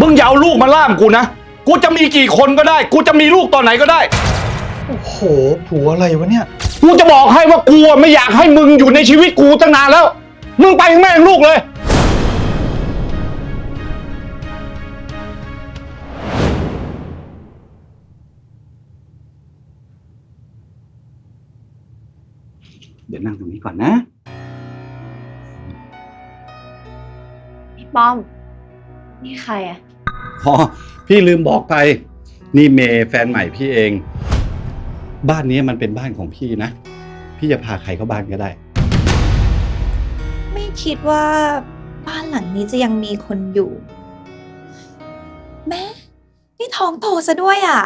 มึงอย่าเอาลูกมาล่ามกูนะ กูจะมีกี่คนก็ได้ กูจะมีลูกตอนไหนก็ได้ โอ้โห ผัวอะไรวะเนี่ย กูจะบอกให้ว่ากูอะไม่อยากให้มึงอยู่ในชีวิตกูตั้งนานแล้ว มึงไปกับแม่งลูกเลย เดี๋ยวนั่งตรงนี้ก่อนนะ พี่ป้อม นี่ใครอะ อ๋อพี่ลืมบอกไป นี่เมย์แฟนใหม่พี่เอง บ้านนี้มันเป็นบ้านของพี่นะ พี่จะพาใครเข้าบ้านก็ได้ ไม่คิดว่าบ้านหลังนี้จะยังมีคนอยู่ แม่นี่ท้องโตซะด้วยอะ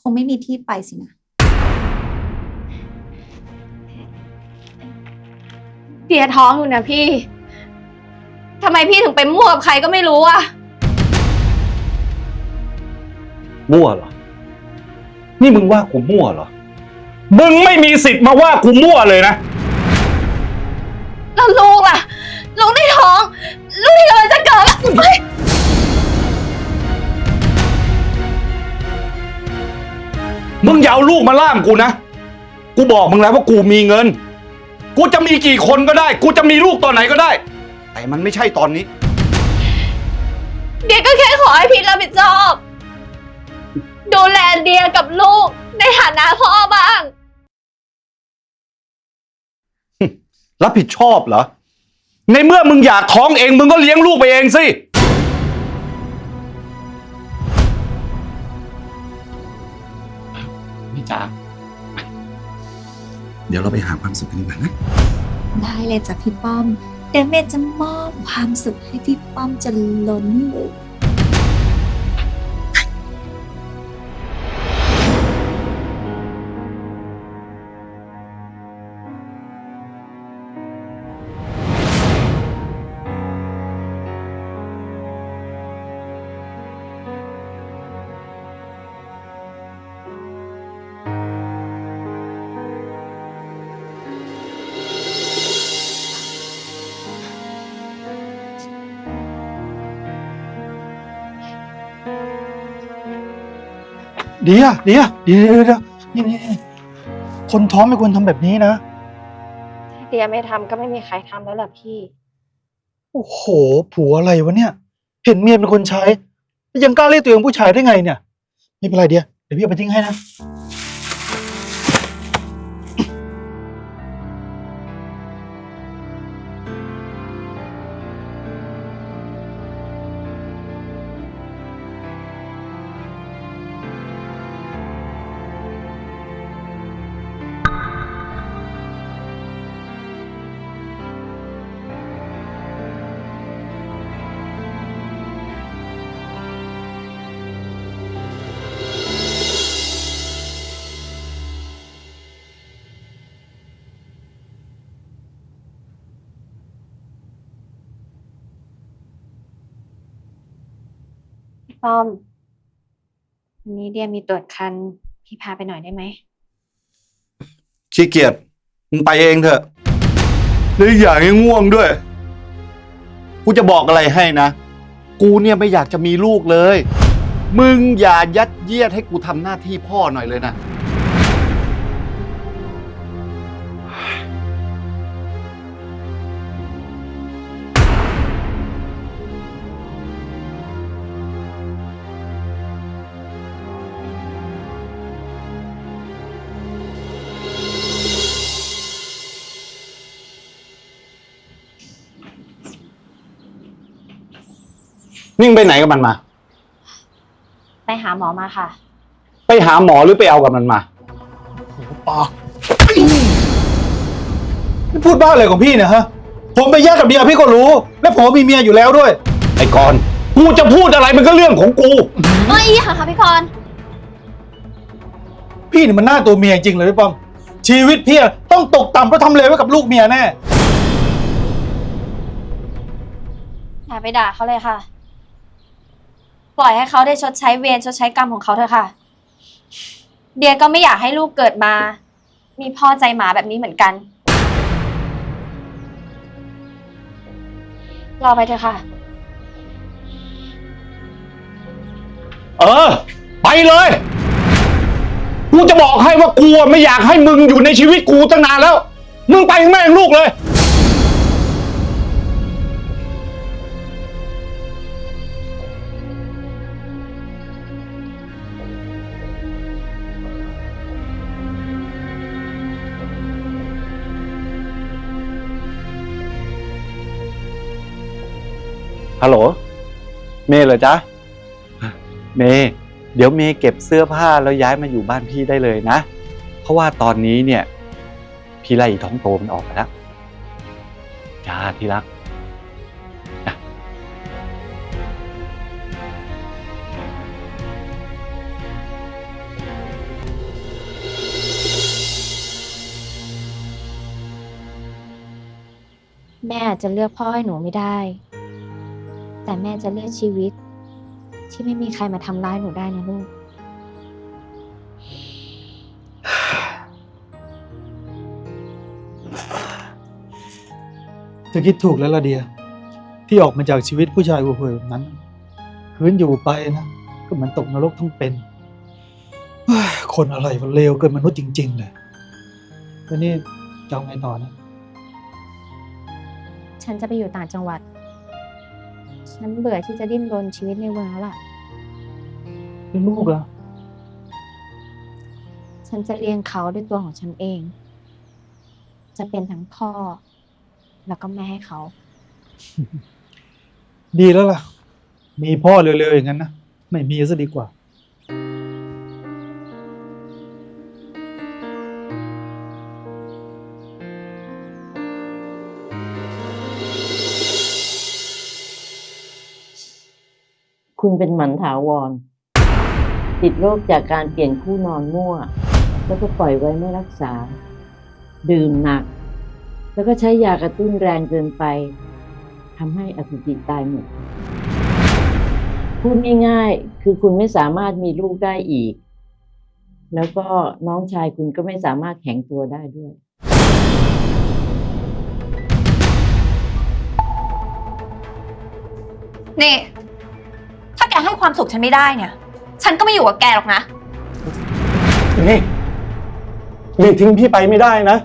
คงไม่มีที่ไปสินะ เดียท้องอยู่นะพี่ ทำไมพี่ถึงไปมั่วกับใครก็ไม่รู้อะ มั่วเหรอ นี่มึงว่ากูมั่วเหรอ มึงไม่มีสิทธิ์มาว่ากูมั่วเลยนะ แล้วลูกล่ะ ลูกในท้อง ลูกที่กำลังจะเกิดอะเฮ้ยมึงอย่าเอาลูกมาล่ามกูนะ กูบอกมึงแล้วว่ากูมีเงิน กูจะมีกี่คนก็ได้ กูจะมีลูกตอนไหนก็ได้ แต่มันไม่ใช่ตอนนี้ เดียก็แค่ขอให้พี่รับผิดชอบ ดูแลเดียกับลูกในฐานะพ่อบ้าง รับผิดชอบเหรอ ในเมื่อมึงอยากท้องเอง มึงก็เลี้ยงลูกไปเองสิ พี่จ๋าเดี๋ยวเราไปหาความสุขกันดีกว่านะ ได้เลยจ้ะพี่ป้อม เดี๋ยวเมย์จะมอบความสุขให้พี่ป้อมจนล้นเลย เดียวเดียวเดี๋ยวเดี๋ยวเดี๋ยวนี่นี่นี่คนท้องไม่ควรทำแบบนี้นะเดียไม่ทำก็ไม่มีใครทำแล้วล่ะพี่ โอ้โห ผัวอะไรวะเนี่ย เห็นเมียเป็นคนใช้แล้วยังกล้าเรียกตัวเองผู้ชายได้ไงเนี่ย ไม่เป็นไรเดียวเดี๋ยวพี่เอาไปทิ้งให้นะ ป้อมวันนี้เดียมีตรวจคัน พี่พาไปหน่อยได้ไหม ขี้เกียจมึงไปเองเถอะแล้วอีกอย่างยังง่วงด้วย กูจะบอกอะไรให้นะ กูเนี่ยไม่อยากจะมีลูกเลย มึงอย่ายัดเยียดให้กูทำหน้าที่พ่อหน่อยเลยนะ นิ่งไปไหนกับมันมา ไปหาหมอมาค่ะ ไปหาหมอหรือไปเอากับมันมาโอ้โหปากนี่พูดบ้าอะไรของพี่เนี่ยฮะ ผมไปแยกกับเมียพี่ก็รู้ และผมมีเมียอยู่แล้วด้วย ไอ้กรณ์กูจะพูดอะไรมันก็เรื่องของกูเอ้ยค่ะค่ะพี่กรณ์พี่นี่มันหน้าตัวเมียจริงเลยพี่ป้อม ชีวิตพี่อะต้องตกต่ำเพราะทำเลวไว้กับลูกเมียแน่ อย่าไปด่าเขาเลยค่ะ ปล่อยให้เขาได้ชดใช้เวรชดใช้กรรมของเขาเถอะค่ะ เดียก็ไม่อยากให้ลูกเกิดมา มีพ่อใจหมาแบบนี้เหมือนกันรอไปเถอะค่ะ เออ ไปเลย กูจะบอกให้ว่ากูอะไม่อยากให้มึงอยู่ในชีวิตกูตั้งนานแล้ว มึงไปแม่งลูกเลย ฮัลโหล เมย์เหรอจ๊ะ เมย์เดี๋ยวเมย์เก็บเสื้อผ้าแล้วย้ายมาอยู่บ้านพี่ได้เลยนะ เพราะว่าตอนนี้เนี่ย พี่ไล่อีท้องโตมันออกแล้วจ้าที่รักนะแม่อาจจะเลือกพ่อให้หนูไม่ได้ แต่แม่จะเลือกชีวิต ที่ไม่มีใครมาทำร้ายหนูได้นะลูก เธอคิดถูกแล้วละเดีย ที่ออกมาจากชีวิตผู้ชายห่วยๆแบบนั้นคืนอยู่ไปนะก็เหมือนตกนรกทั้งเป็นเฮ้ยคนอะไรมันเลวเกินมนุษย์จริง ๆ เลยแล้วนี่จะเอาไงต่อนะ ฉันจะไปอยู่ต่างจังหวัด ฉันเบื่อที่จะดิ้นรนชีวิตในเมืองแล้วล่ะ เป็นลูกเหรอะฉันจะเลี้ยงเขาด้วยตัวของฉันเอง จะเป็นทั้งพ่อ แล้วก็แม่ให้เขา ดีแล้วล่ะ มีพ่อเร็วๆอย่างนั้นนะ ไม่มีซะดีกว่า คุณเป็นหมันถาวร ติดโรคจากการเปลี่ยนคู่นอนมั่ว แล้วก็ปล่อยไว้ไม่รักษา ดื่มหนัก แล้วก็ใช้ยากระตุ้นแรงเกินไปทำให้อสุจิตายหมดพูดง่ายๆ คือคุณไม่สามารถมีลูกได้อีก แล้วก็น้องชายคุณก็ไม่สามารถแข็งตัวได้ด้วย นี่ แกให้ความสุขฉันไม่ได้เนี่ย ฉันก็ไม่อยู่กับแกหรอกนะ นี่เมย์ทิ้งพี่ไปไม่ได้นะ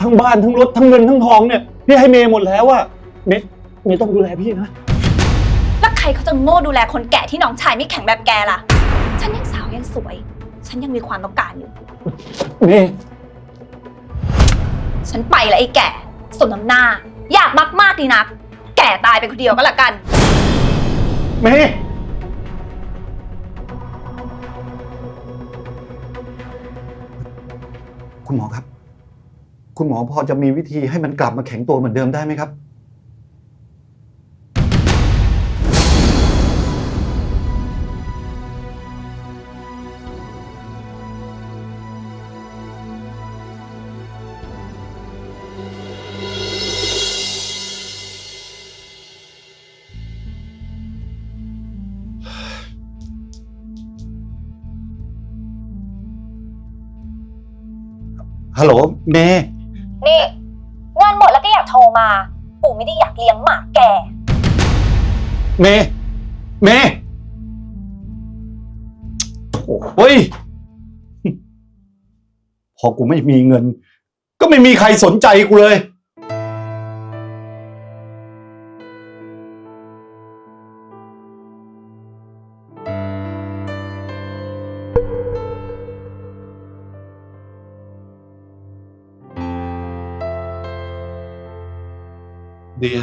ทั้งบ้านทั้งรถทั้งเงินทั้งทองเนี่ยพี่ให้เมย์หมดแล้วอะเมย์เมย์ต้องดูแลพี่นะ แล้วใครเขาจะโง่ดูแลคนแก่ที่น้องชายไม่แข็งแบบแกล่ะ ฉันยังสาวยังสวย ฉันยังมีความต้องการอยู่ เมย์ฉันไปแล้วไอ้แก่สมน้ำหน้า อยากมากมากๆดีนัก แก่ตายไปคนเดียวก็แล้วกัน เมย์คุณหมอครับ คุณหมอพอจะมีวิธีให้มันกลับมาแข็งตัวเหมือนเดิมได้ไหมครับ ฮัลโหลเมย์นี่งานหมดแล้วก็อยากโทรมา ปู่ไม่ได้อยากเลี้ยงหมาแก เมย์เมย์โอ้ยพอกูไม่มีเงิน ก็ไม่มีใครสนใจกูเลย เดีย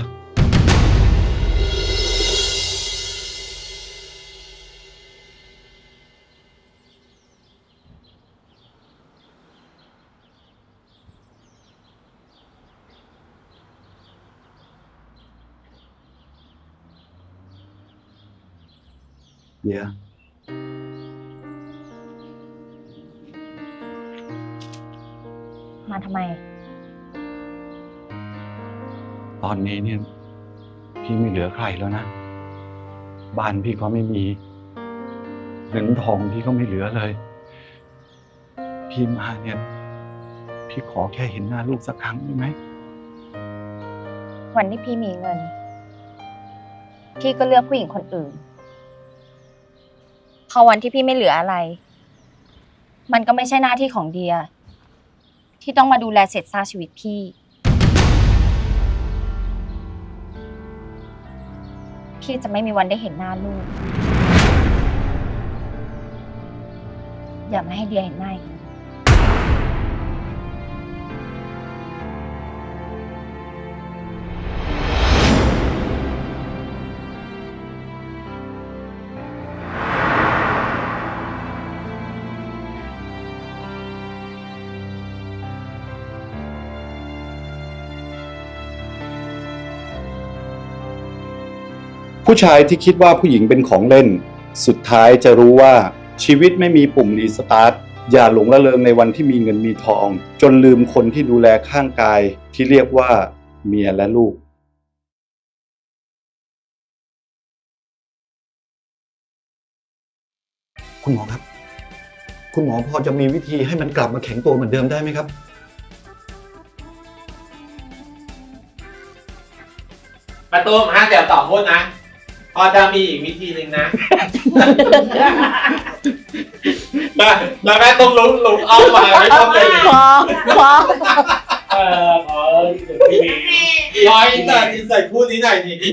เดียมาทำไม ตอนนี้เนี่ย พี่ไม่เหลือใครแล้วนะ บ้านพี่ก็ไม่มีเงินทองพี่ก็ไม่เหลือเลย พี่มาเนี่ย พี่ขอแค่เห็นหน้าลูกสักครั้งได้ไหม วันที่พี่มีเงิน พี่ก็เลือกผู้หญิงคนอื่น พอวันที่พี่ไม่เหลืออะไร มันก็ไม่ใช่หน้าที่ของเดีย ที่ต้องมาดูแลเสร็จซากชีวิตพี่ ที่จะไม่มีวันได้เห็นหน้าลูก อย่ามาให้เดียเห็นหน้าอีก ผู้ชายที่คิดว่าผู้หญิงเป็นของเล่น สุดท้ายจะรู้ว่าชีวิตไม่มีปุ่มรีสตาร์ทอย่าหลงระเริงในวันที่มีเงินมีทอง จนลืมคนที่ดูแลข้างกายที่เรียกว่าเมียและลูกคุณหมอครับ คุณหมอพอจะมีวิธีให้มันกลับมาแข็งตัวเหมือนเดิมได้ไหมครับ ประตูฮะเดี๋ยวต่อพูดนะ พอจะมีอีกวิธีหนึ่งนะ มามาแม่ต้องลุ้นลุ้นเอามาไม่ต้องเลยพอพอเออพอพี่มีพออินเสิร์ตอินเสิร์ตพูดนี้หน่อยดิ